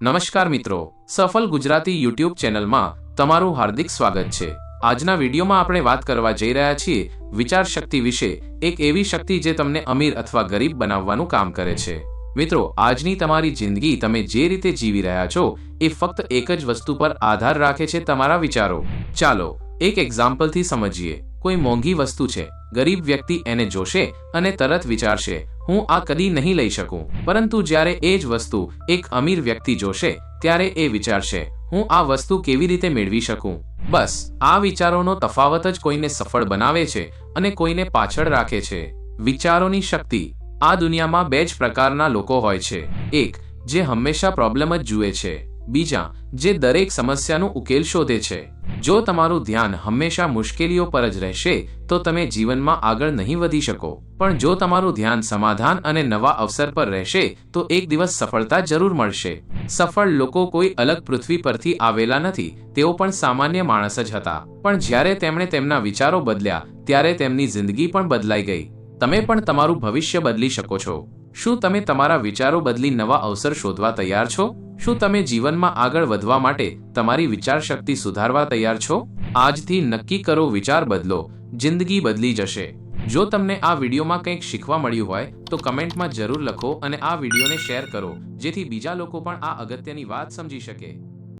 નમસ્કાર મિત્રો, સફલ ગુજરાતી યુટ્યુબ ચેનલમાં તમારું હાર્દિક સ્વાગત છે. આજના વિડીયોમાં આપણે વાત કરવા જઈ રહ્યા છીએ વિચાર શક્તિ વિશે, એક એવી શક્તિ જે તમને અમીર અથવા ગરીબ બનાવવાનું કામ કરે છે. મિત્રો, આજની તમારી જિંદગી તમે જે રીતે જીવી રહ્યા છો, એ ફક્ત એક જ વસ્તુ પર આધાર રાખે છે તમારા વિચારો. ચાલો, એક એક્ઝામ્પલથી સમજીએ. કોઈ મોંઘી વસ્તુ છે. ગરીબ વ્યક્તિ એને જોશે અને તરત વિચારશે, હું આ કદી નહીં લઈ શકું. પરંતુ જ્યારે એ જ વસ્તુ એક અમીર વ્યક્તિ જોશે, ત્યારે એ વિચારશે, હું આ વસ્તુ કેવી રીતે મેળવી શકું? બસ, આ વિચારોનો તફાવત જ કોઈને સફળ બનાવે છે અને કોઈને પાછળ રાખે છે. વિચારોની શક્તિ. આ દુનિયામાં બે જ પ્રકારના લોકો હોય છે. એક, જે હંમેશા પ્રોબ્લેમ જ જુએ છે. બીજા, જે દરેક સમસ્યાનો ઉકેલ શોધે છે. જો તમારું ધ્યાન હંમેશા મુશ્કેલીઓ પર જ રહેશે, તો તમે જીવનમાં આગળ નહીં વધી શકો. પણ જો તમારું ધ્યાન સમાધાન અને નવા અવસર પર રહેશે, તો એક દિવસ સફળતા જરૂર મળશે. સફળ લોકો કોઈ અલગ પૃથ્વી પરથી આવેલા નથી, તેઓ પણ સામાન્ય માણસ જ હતા. પણ જ્યારે તેમણે તેમના વિચારો બદલ્યા, ત્યારે તેમની જિંદગી પણ બદલાઈ ગઈ. તમે પણ તમારું ભવિષ્ય બદલી શકો છો. શું તમે તમારા વિચારો બદલી નવા અવસર શોધવા તૈયાર છો? શું તમે જીવનમાં આગળ વધવા માટે તમારી વિચાર શક્તિ સુધારવા તૈયાર છો? આજથી નક્કી કરો વિચાર બદલો, જિંદગી બદલી જશે. જો તમને આ વિડીયોમાં કંઈક શીખવા મળ્યું હોય, તો કમેન્ટમાં જરૂર લખો અને આ વિડીયોને શેર કરો, જેથી બીજા લોકો પણ આ અગત્યની વાત સમજી શકે.